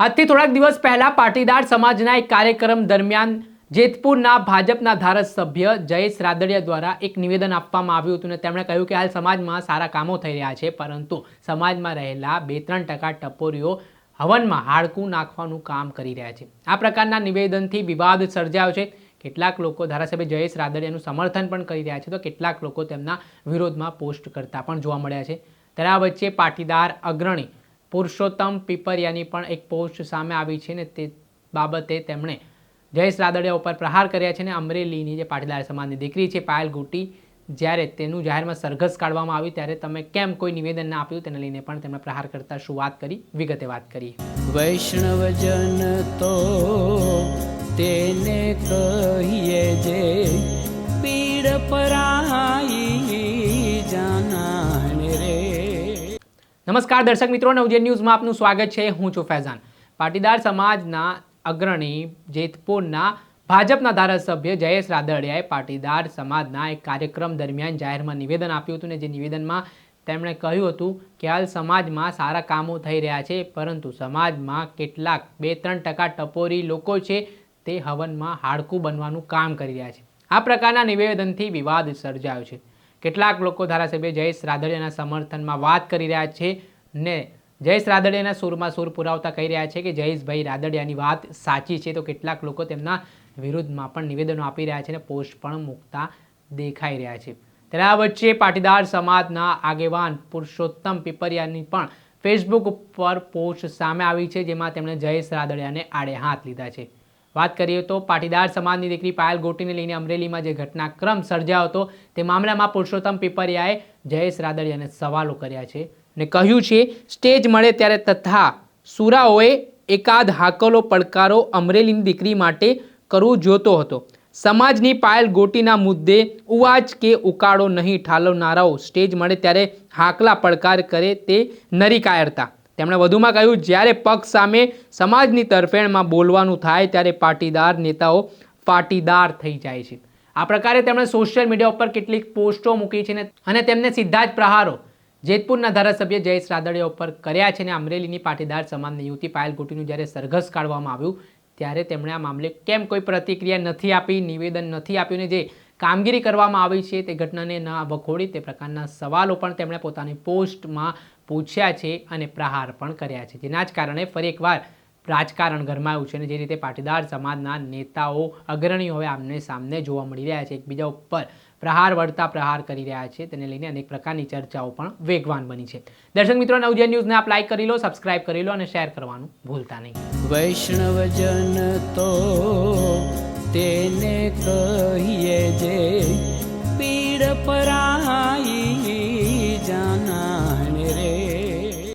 આજથી થોડાક દિવસ પહેલા પાટીદાર સમાજના એક કાર્યક્રમ દરમિયાન જેતપુરના ભાજપના ધારાસભ્ય જયેશ રાદડિયા દ્વારા એક નિવેદન આપવામાં આવ્યું હતું અને તેમણે કહ્યું કે હાલ સમાજમાં સારા કામો થઈ રહ્યા છે, પરંતુ સમાજમાં રહેલા બે ત્રણ ટકા ટપોરીઓ હવનમાં હાડકું નાખવાનું કામ કરી રહ્યા છે. આ પ્રકારના નિવેદનથી વિવાદ સર્જાયો છે. કેટલાક લોકો ધારાસભ્ય જયેશ રાદડિયાનું સમર્થન પણ કરી રહ્યા છે તો કેટલાક લોકો તેમના વિરોધમાં પોસ્ટ કરતા પણ જોવા મળ્યા છે. ત્યારે આ વચ્ચે પાટીદાર અગ્રણી પુરુષોત્તમ પીપરિયાની પણ એક પોસ્ટ સામે આવી છે ને તે બાબતે તેમણે જયેશ રાદડિયા ઉપર પ્રહાર કર્યા છે ને અમરેલીની જે પાટીદાર સમાજની દીકરી છે પાયલ ગુટી, જ્યારે તેનું જાહેરમાં સરઘસ કાઢવામાં આવ્યું, ત્યારે તમે કેમ કોઈ નિવેદન ના આપ્યું? તેને લઈને પણ તેમણે પ્રહાર કરતા શું વાત કરી? વિગતે વાત કરી વૈષ્ણવજન તો તેને કહીએ જે પીડ પરાઈ નમસ્કાર દર્શક મિત્રો નવજે ન્યૂઝમાં આપનું સ્વાગત છે. હું છું ફૈઝાન. પાટીદાર સમાજના અગ્રણી જેતપુરના ભાજપના ધારાસભ્ય જયેશ રાદડિયાએ પાટીદાર સમાજના એક કાર્યક્રમ દરમિયાન જાહેરમાં નિવેદન આપ્યું હતું ને જે નિવેદનમાં તેમણે કહ્યું હતું કે હાલ સમાજમાં સારા કામો થઈ રહ્યા છે, પરંતુ સમાજમાં કેટલાક બે ત્રણ ટકા ટપોરી લોકો છે તે હવનમાં હાડકું બનવાનું કામ કરી રહ્યા છે. આ પ્રકારના નિવેદનથી વિવાદ સર્જાયો છે. કેટલાક લોકો ધારાસભ્ય જયેશ રાદડિયાના સમર્થનમાં વાત કરી રહ્યા છે ને જયેશ રાદડિયાના સૂરમાં સૂર પુરાવતા કહી રહ્યા છે કે જયેશભાઈ રાદડિયાની વાત સાચી છે તો કેટલાક લોકો તેમના વિરુદ્ધમાં પણ નિવેદનો આપી રહ્યા છે અને પોસ્ટ પણ મૂકતા દેખાઈ રહ્યા છે. ત્યારે વચ્ચે પાટીદાર સમાજના આગેવાન પુરુષોત્તમ પીપરિયાની પણ ફેસબુક ઉપર પોસ્ટ સામે આવી છે, જેમાં તેમણે જયેશ રાદડિયાને આડે હાથ લીધા છે. વાત કરીએ તો પાટીદાર સમાજની દીકરી પાયલ ગોટીને લઈને અમરેલીમાં જે ઘટનાક્રમ સર્જાયો હતો, તે મામલામાં પુરુષોત્તમ પીપરિયાએ જયેશ રાદડિયાને સવાલો કર્યા છે ને કહ્યું છે, સ્ટેજ મળે ત્યારે તથા સુરાઓએ એકાદ હાકલો પડકારો અમરેલીની દીકરી માટે કરવું જોતો હતો. સમાજની પાયલ ગોટીના મુદ્દે ઉવાજ કે ઉકાળો નહીં ઠાલવનારાઓ, સ્ટેજ મળે ત્યારે હાકલા પડકાર કરે તે નરી કાયરતા તેમણે વધુમાં કહ્યું, જ્યારે પક્ષ સામે સમાજની તરફેણમાં બોલવાનું થાય, ત્યારે પાટીદાર નેતાઓ પાટીદાર થઈ જાય છે. આ પ્રકારે તેમણે સોશિયલ મીડિયા ઉપર કેટલીક પોસ્ટો મૂકી છે અને તેમને સીધા જ પ્રહારો જેતપુરના ધારાસભ્ય જયેશ રાદડિયા ઉપર કર્યા છે ને, અમરેલીની પાટીદાર સમાજની યુવતી પાયલ ગોટીનું જ્યારે સરઘસ કાઢવામાં આવ્યું, ત્યારે તેમણે આ મામલે કેમ કોઈ પ્રતિક્રિયા નથી આપી, નિવેદન નથી આપ્યું ને જે કામગીરી કરવામાં આવી છે તે ઘટનાને ન વખોડી તે પ્રકારના સવાલો પણ તેમણે પોતાની પોસ્ટમાં પૂછ્યા છે અને પ્રહાર પણ કર્યા છે. જેના જ કારણે ફરી એકવાર રાજકારણ ગરમાયું છે અને જે રીતે પાટીદાર સમાજના નેતાઓ અગ્રણીઓ હવે આમને સામને જોવા મળી રહ્યા છે. એકબીજા ઉપર પ્રહાર વળતા પ્રહાર કરી રહ્યા છે. તેને લઈને અનેક પ્રકારની ચર્ચાઓ પણ વેગવાન બની છે. દર્શક મિત્રો નવજન ન્યૂઝને આપ લાઈક કરી લો સબસ્ક્રાઇબ કરી લો અને શેર કરવાનું ભૂલતા નહીં. વૈષ્ણવજન તો તેને કહીએ જે પીડ પરા